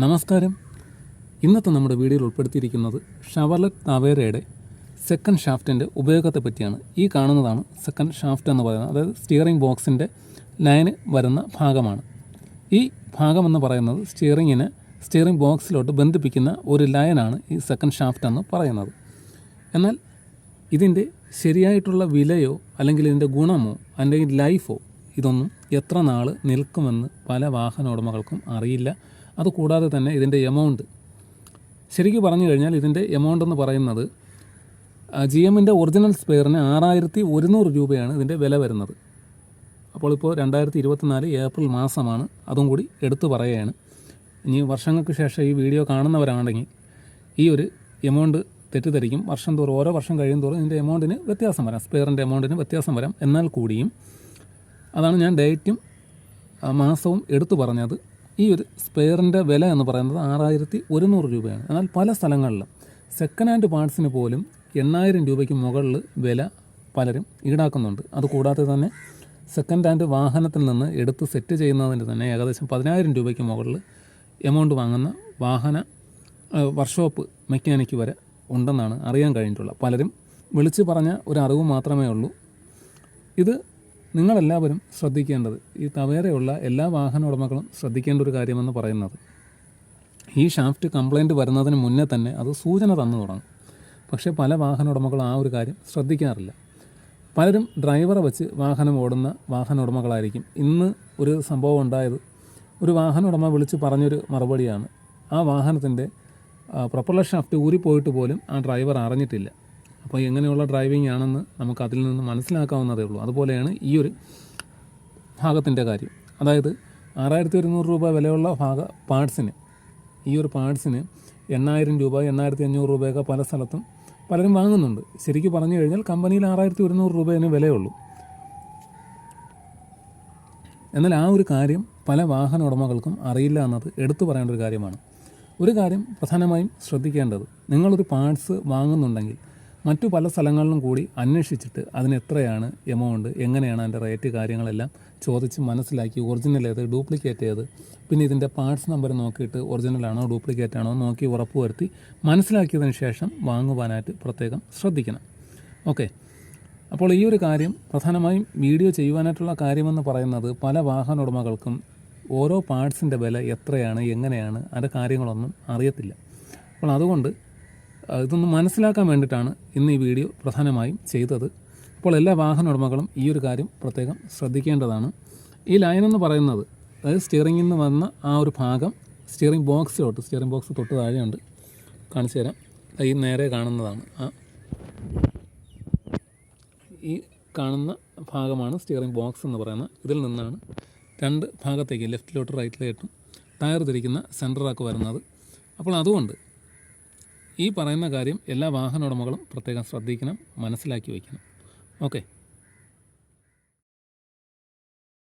നമസ്കാരം. ഇന്നത്തെ നമ്മുടെ വീഡിയോയിൽ ഉൾപ്പെടുത്തിയിരിക്കുന്നത് ഷവർലറ്റ് തവേരയുടെ സെക്കൻഡ് ഷാഫ്റ്റിന്റെ ഉപയോഗത്തെ പറ്റിയാണ് ഈ കാണുന്നതാണ് സെക്കൻഡ് ഷാഫ്റ്റ് എന്ന് പറയുന്നത്. അതായത് സ്റ്റിയറിംഗ് ബോക്സിന്റെ ലൈന് വരുന്ന ഭാഗമാണ്. ഈ ഭാഗം എന്ന് പറയുന്നത് സ്റ്റിയറിങ്ങിന് സ്റ്റിയറിംഗ് ബോക്സിലോട്ട് ബന്ധിപ്പിക്കുന്ന ഒരു ലൈനാണ് ഈ സെക്കൻഡ് ഷാഫ്റ്റ് എന്ന് പറയുന്നത്. എന്നാൽ ഇതിന്റെ ശരിയായിട്ടുള്ള വിലയോ അല്ലെങ്കിൽ ഇതിന്റെ ഗുണമോ അല്ലെങ്കിൽ ലൈഫോ ഇതൊന്നും എത്ര നാൾ നിൽക്കുമെന്ന് പല വാഹന ഉടമകൾക്കും അറിയില്ല. അതുകൂടാതെ തന്നെ ഇതിന്റെ എമൗണ്ട് ശരിക്കും പറഞ്ഞു കഴിഞ്ഞാൽ ഇതിന്റെ എമൗണ്ട് എന്ന് പറയുന്നത് ജി എമ്മിന്റെ ഒറിജിനൽ സ്പെയറിന് ആറായിരത്തി ഒരുന്നൂറ് രൂപയാണ് ഇതിന്റെ വില വരുന്നത്. അപ്പോൾ ഇപ്പോൾ രണ്ടായിരത്തി ഇരുപത്തിനാല് ഏപ്രിൽ മാസമാണ് അതും കൂടി എടുത്തു പറയുകയാണ്. ഇനി വർഷങ്ങൾക്ക് ശേഷം ഈ വീഡിയോ കാണുന്നവരാണെങ്കിൽ ഈ ഒരു എമൗണ്ട് തെറ്റിദ്ധരിക്കും. വർഷം തോറും ഓരോ വർഷം കഴിയും തോറും ഇതിന്റെ എമൗണ്ടിന് വ്യത്യാസം വരാം. സ്പെയറിന്റെ എമൗണ്ടിന് വ്യത്യാസം വരാം. എന്നാൽ കൂടിയും അതാണ് ഞാൻ ഡേറ്റും മാസവും എടുത്തു പറഞ്ഞത്. ഈ ഒരു സ്പെയറിന്റെ വില എന്ന് പറയുന്നത് ആറായിരത്തി ഒരുന്നൂറ് രൂപയാണ്. എന്നാൽ പല സ്ഥലങ്ങളിലും സെക്കൻഡ് ഹാൻഡ് പാർട്സിന് പോലും എണ്ണായിരം രൂപയ്ക്ക് മുകളിൽ വില പലരും ഈടാക്കുന്നുണ്ട്. അതുകൂടാതെ തന്നെ സെക്കൻഡ് ഹാൻഡ് വാഹനത്തിൽ നിന്ന് എടുത്ത് സെറ്റ് ചെയ്യുന്നതിന് തന്നെ ഏകദേശം പതിനായിരം രൂപയ്ക്ക് മുകളിൽ എമൗണ്ട് വാങ്ങുന്ന വാഹന വർക്ക്ഷോപ്പ് മെക്കാനിക്ക് വരെ ഉണ്ടെന്നാണ് അറിയാൻ കഴിഞ്ഞിട്ടുള്ളത്. പലരും വിളിച്ച് പറഞ്ഞ ഒരു അറിവ് മാത്രമേ ഉള്ളൂ. ഇത് നിങ്ങളെല്ലാവരും ശ്രദ്ധിക്കേണ്ടത് ഈ തവേരയുള്ള എല്ലാ വാഹന ഉടമകളും ശ്രദ്ധിക്കേണ്ട ഒരു കാര്യമെന്ന് പറയുന്നത്. ഈ ഷാഫ്റ്റ് കംപ്ലൈന്റ് വരുന്നതിന് മുന്നേ തന്നെ അത് സൂചന തന്നു തുടങ്ങും. പക്ഷേ പല വാഹന ഉടമകളും ആ ഒരു കാര്യം ശ്രദ്ധിക്കാറില്ല. പലരും ഡ്രൈവറെ വെച്ച് വാഹനം ഓടുന്ന വാഹന ഉടമകളായിരിക്കും. ഇന്ന് ഒരു സംഭവം ഉണ്ടായത് ഒരു വാഹന ഉടമ വിളിച്ച് പറഞ്ഞൊരു മറുപടിയാണ്. ആ വാഹനത്തിന്റെ പ്രൊപ്പലർ ഷാഫ്റ്റ് ഊരിപ്പോയിട്ട് പോലും ആ ഡ്രൈവർ അറിഞ്ഞിട്ടില്ല. അപ്പോൾ എങ്ങനെയുള്ള ഡ്രൈവിംഗ് ആണെന്ന് നമുക്ക് അതിൽ നിന്ന് മനസ്സിലാക്കാവുന്നതേ ഉള്ളൂ. അതുപോലെയാണ് ഈ ഒരു ഭാഗത്തിന്റെ കാര്യം. അതായത് ആറായിരത്തി ഒരുന്നൂറ് രൂപ വിലയുള്ള ഭാഗ പാർട്സിന് ഈ ഒരു പാർട്സിന് എണ്ണായിരം രൂപ എണ്ണായിരത്തി അഞ്ഞൂറ് രൂപയൊക്കെ പല സ്ഥലത്തും പലരും വാങ്ങുന്നുണ്ട്. ശരിക്കും പറഞ്ഞു കഴിഞ്ഞാൽ കമ്പനിയിൽ ആറായിരത്തി ഒരുന്നൂറ് രൂപേന് വിലയുള്ളൂ. എന്നാൽ ആ ഒരു കാര്യം പല വാഹന ഉടമകൾക്കും അറിയില്ല എന്നത് എടുത്തു പറയേണ്ട ഒരു കാര്യമാണ്. ഒരു കാര്യം പ്രധാനമായും ശ്രദ്ധിക്കേണ്ടത് നിങ്ങളൊരു പാർട്സ് വാങ്ങുന്നുണ്ടെങ്കിൽ മറ്റു പല സ്ഥലങ്ങളിലും കൂടി അന്വേഷിച്ചിട്ട് അതിന് എത്രയാണ് എമൗണ്ട് എങ്ങനെയാണ് അതിന്റെ റേറ്റ് കാര്യങ്ങളെല്ലാം ചോദിച്ച് മനസ്സിലാക്കി ഒറിജിനൽ ഏത് ഡ്യൂപ്ലിക്കേറ്റ് ഏത് പിന്നെ ഇതിന്റെ പാർട്സ് നമ്പർ നോക്കിയിട്ട് ഒറിജിനൽ ആണോ ഡ്യൂപ്ലിക്കേറ്റ് ആണോ നോക്കി ഉറപ്പ് വരുത്തി മനസ്സിലാക്കിയതിന് ശേഷം വാങ്ങുവാനായിട്ട് പ്രത്യേകം ശ്രദ്ധിക്കണം. ഓക്കെ അപ്പോൾ ഈ ഒരു കാര്യം പ്രധാനമായും വീഡിയോ ചെയ്യുവാനായിട്ടുള്ള കാര്യമെന്ന് പറയുന്നത് പല വാഹന ഉടമകൾക്കും ഓരോ പാർട്സിന്റെ വില എത്രയാണ് എങ്ങനെയാണ് അതിന്റെ കാര്യങ്ങളൊന്നും അറിയത്തില്ല. അപ്പോൾ അതുകൊണ്ട് ഇതൊന്ന് മനസ്സിലാക്കാൻ വേണ്ടിയിട്ടാണ് ഇന്ന് ഈ വീഡിയോ പ്രധാനമായും ചെയ്തത്. അപ്പോൾ എല്ലാ വാഹന ഉടമകളും ഈ ഒരു കാര്യം പ്രത്യേകം ശ്രദ്ധിക്കേണ്ടതാണ്. ഈ ലൈൻ എന്ന് പറയുന്നത് അതായത് സ്റ്റിയറിംഗിൽ നിന്ന് വന്ന ആ ഒരു ഭാഗം സ്റ്റിയറിംഗ് ബോക്സിലോട്ട് സ്റ്റിയറിംഗ് ബോക്സ് തൊട്ട് താഴെയുണ്ട്. കാണിച്ചു തരാം. ഈ നേരെ കാണുന്നതാണ്. ആ ഈ കാണുന്ന ഭാഗമാണ് സ്റ്റിയറിംഗ് ബോക്സ് എന്ന് പറയുന്നത്. ഇതിൽ നിന്നാണ് രണ്ട് ഭാഗത്തേക്ക് ലെഫ്റ്റിലോട്ട് റൈറ്റിലോട്ടും ടയർ തിരിക്കുന്ന സെന്ററാക്ക് വരുന്നത്. അപ്പോൾ അതുകൊണ്ട് ഈ പറയുന്ന കാര്യം എല്ലാ വാഹന ഉടമകളും പ്രത്യേകം ശ്രദ്ധിക്കണം മനസ്സിലാക്കി വയ്ക്കണം. ഓക്കെ.